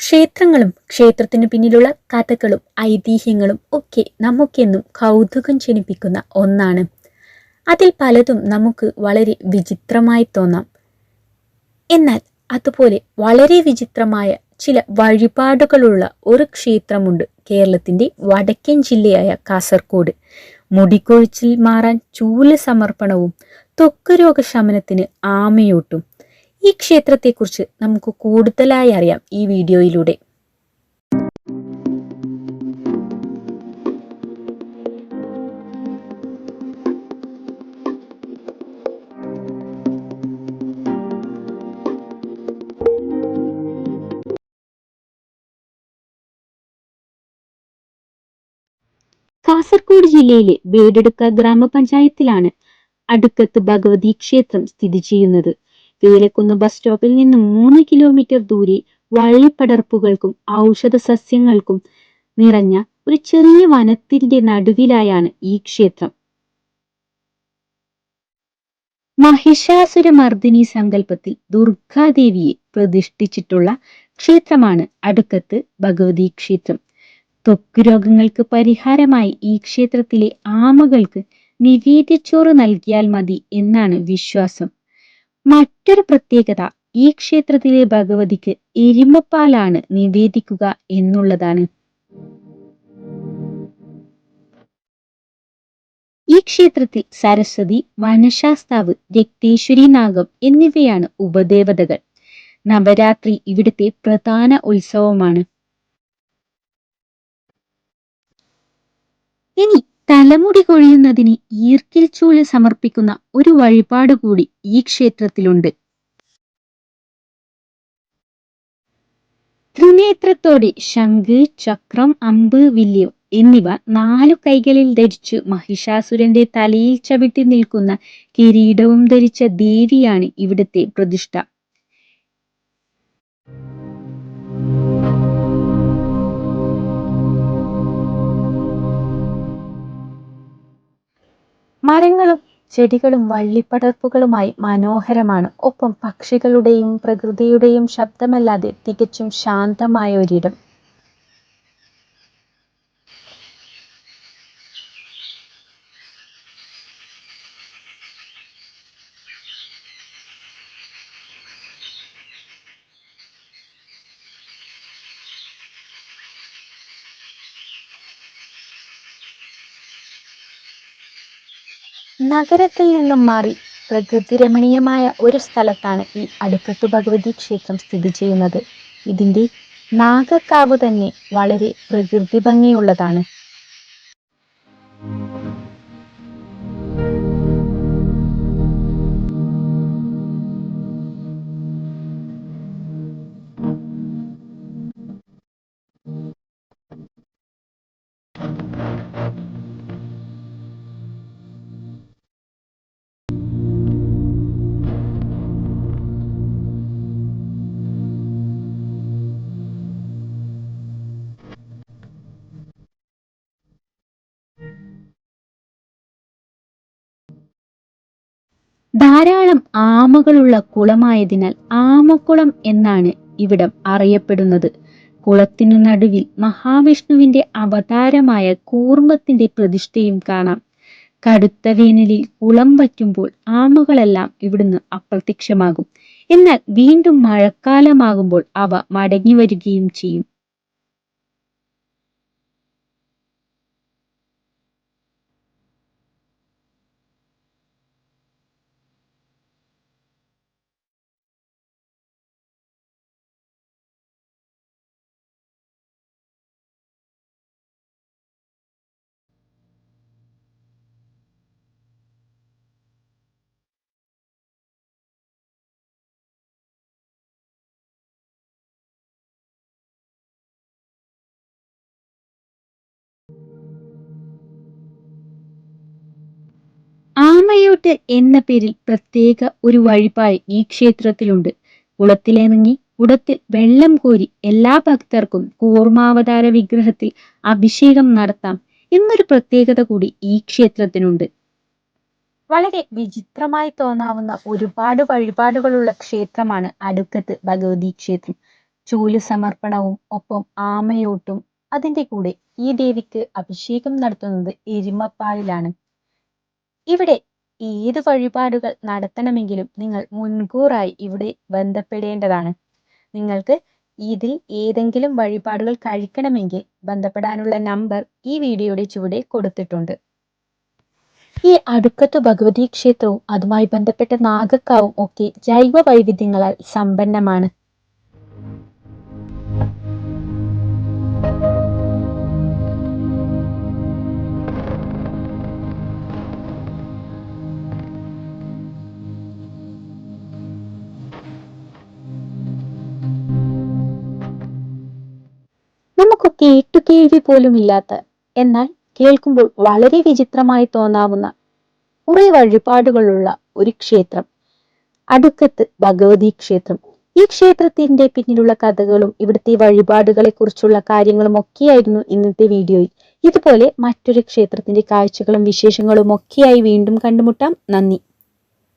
ക്ഷേത്രങ്ങളും ക്ഷേത്രത്തിന് പിന്നിലുള്ള കഥകളും ഐതിഹ്യങ്ങളും ഒക്കെ നമുക്കെന്നും കൗതുകം ജനിപ്പിക്കുന്ന ഒന്നാണ്. അതിൽ പലതും നമുക്ക് വളരെ വിചിത്രമായി തോന്നാം. എന്നാൽ അതുപോലെ വളരെ വിചിത്രമായ ചില വഴിപാടുകളുള്ള ഒരു ക്ഷേത്രമുണ്ട് കേരളത്തിന്റെ വടക്കൻ ജില്ലയായ കാസർഗോഡ് മുടിക്കൊഴിച്ചിൽ മാറാൻ ചൂൽ സമർപ്പണവും ത്വക്ക് രോഗശമനത്തിന് ആമയൂട്ടും ഈ ക്ഷേത്രത്തെക്കുറിച്ച് നമുക്ക് കൂടുതലായി അറിയാം ഈ വീഡിയോയിലൂടെ. കാസർഗോഡ് ജില്ലയിലെ വേടെടുക്ക ഗ്രാമപഞ്ചായത്തിലാണ് അടുക്കത്ത് ഭഗവതി ക്ഷേത്രം സ്ഥിതി ചെയ്യുന്നത്. വേലക്കുന്ന് ബസ് സ്റ്റോപ്പിൽ നിന്ന് മൂന്ന് കിലോമീറ്റർ ദൂരെ വള്ളിപ്പടർപ്പുകൾക്കും ഔഷധ സസ്യങ്ങൾക്കും നിറഞ്ഞ ഒരു ചെറിയ വനത്തിന്റെ നടുവിലായാണ് ഈ ക്ഷേത്രം. മഹിഷാസുരമർദിനി സങ്കല്പത്തിൽ ദുർഗാദേവിയെ പ്രതിഷ്ഠിച്ചിട്ടുള്ള ക്ഷേത്രമാണ് അടുക്കത്ത് ഭഗവതി ക്ഷേത്രം. ത്വക്ക് രോഗങ്ങൾക്ക് പരിഹാരമായി ഈ ക്ഷേത്രത്തിലെ ആമകൾക്ക് നിവേദ്യച്ചോറ് നൽകിയാൽ മതി എന്നാണ് വിശ്വാസം. മറ്റൊരു പ്രത്യേകത ഈ ക്ഷേത്രത്തിലെ ഭഗവതിക്ക് എരുമപ്പാലാണ് നിവേദിക്കുക എന്നുള്ളതാണ്. ഈ ക്ഷേത്രത്തിൽ സരസ്വതി വനശാസ്താവ് രക്തേശ്വരി നാഗം എന്നിവയാണ് ഉപദേവതകൾ. നവരാത്രി ഇവിടുത്തെ പ്രധാന ഉത്സവമാണ്. ഇനി തലമുടി കൊഴിയുന്നതിന് ഈർക്കിൽ ചൂൽ സമർപ്പിക്കുന്ന ഒരു വഴിപാട് കൂടി ഈ ക്ഷേത്രത്തിലുണ്ട്. ത്രിനേത്രത്തോടെ ശംഖ് ചക്രം അമ്പ് വില്യം എന്നിവ നാലു കൈകളിൽ ധരിച്ച് മഹിഷാസുരന്റെ തലയിൽ ചവിട്ടി നിൽക്കുന്ന കിരീടവും ധരിച്ച ദേവിയാണ് ഇവിടുത്തെ പ്രതിഷ്ഠ. മരങ്ങളും ചെടികളും വള്ളിപ്പടർപ്പുകളുമായി മനോഹരമാണ്. ഒപ്പം പക്ഷികളുടെയും പ്രകൃതിയുടെയും ശബ്ദമല്ലാതെ തികച്ചും ശാന്തമായ ഒരിടം. നഗരത്തിൽ നിന്നും മാറി പ്രകൃതി രമണീയമായ ഒരു സ്ഥലത്താണ് ഈ അടുക്കത്തു ഭഗവതി ക്ഷേത്രം സ്ഥിതി ചെയ്യുന്നത്. ഇതിന്റെ നാഗക്കാവ് തന്നെ വളരെ പ്രകൃതി ഭംഗിയുള്ളതാണ്. ധാരാളം ആമകളുള്ള കുളമായതിനാൽ ആമക്കുളം എന്നാണ് ഇവിടം അറിയപ്പെടുന്നത്. കുളത്തിനു നടുവിൽ മഹാവിഷ്ണുവിന്റെ അവതാരമായ കൂർമ്മത്തിന്റെ പ്രതിഷ്ഠയും കാണാം. കടുത്ത വേനലിൽ കുളം വറ്റുമ്പോൾ ആമകളെല്ലാം ഇവിടുന്ന് അപ്രത്യക്ഷമാകും. എന്നാൽ വീണ്ടും മഴക്കാലമാകുമ്പോൾ അവ മടങ്ങി വരികയും ചെയ്യും. ആമയൂട്ട് എന്ന പേരിൽ പ്രത്യേക ഒരു വഴിപാട് ഈ ക്ഷേത്രത്തിലുണ്ട്. കുളത്തിലിറങ്ങി കുടത്തിൽ വെള്ളം കോരി എല്ലാ ഭക്തർക്കും കൂർമാവതാര വിഗ്രഹത്തിൽ അഭിഷേകം നടത്താം എന്നൊരു പ്രത്യേകത കൂടി ഈ ക്ഷേത്രത്തിനുണ്ട്. വളരെ വിചിത്രമായി തോന്നാവുന്ന ഒരുപാട് വഴിപാടുകളുള്ള ക്ഷേത്രമാണ് അടുക്കത്ത് ഭഗവതി ക്ഷേത്രം. ചൂൽ സമർപ്പണവും ഒപ്പം ആമയോട്ടും അതിന്റെ കൂടെ ഈ ദേവിക്ക് അഭിഷേകം നടത്തുന്നത് എരുമപ്പാലിലാണ്. ഇവിടെ ഏത് വഴിപാടുകൾ നടത്തണമെങ്കിലും നിങ്ങൾ മുൻകൂറായി ഇവിടെ ബന്ധപ്പെടേണ്ടതാണ്. നിങ്ങൾക്ക് ഇതിൽ ഏതെങ്കിലും വഴിപാടുകൾ കഴിക്കണമെങ്കിൽ ബന്ധപ്പെടാനുള്ള നമ്പർ ഈ വീഡിയോയുടെ ചുവടെ കൊടുത്തിട്ടുണ്ട്. ഈ അടുക്കത്ത് ഭഗവതി ക്ഷേത്രവും അതുമായി ബന്ധപ്പെട്ട നാഗക്കാവും ഒക്കെ ജൈവ വൈവിധ്യങ്ങളാൽ സമ്പന്നമാണ്. നമുക്ക് കേട്ടുകേൾവി പോലും ഇല്ലാത്ത എന്നാൽ കേൾക്കുമ്പോൾ വളരെ വിചിത്രമായി തോന്നാവുന്ന കുറെ വഴിപാടുകളുള്ള ഒരു ക്ഷേത്രം. അടുക്കത്ത് ഭഗവതി ക്ഷേത്രം. ഈ ക്ഷേത്രത്തിന്റെ പിന്നിലുള്ള കഥകളും ഇവിടുത്തെ വഴിപാടുകളെ കുറിച്ചുള്ള കാര്യങ്ങളും ഒക്കെയായിരുന്നു ഇന്നത്തെ വീഡിയോയിൽ. ഇതുപോലെ മറ്റൊരു ക്ഷേത്രത്തിന്റെ കാഴ്ചകളും വിശേഷങ്ങളും ഒക്കെയായി വീണ്ടും കണ്ടുമുട്ടാം. നന്ദി.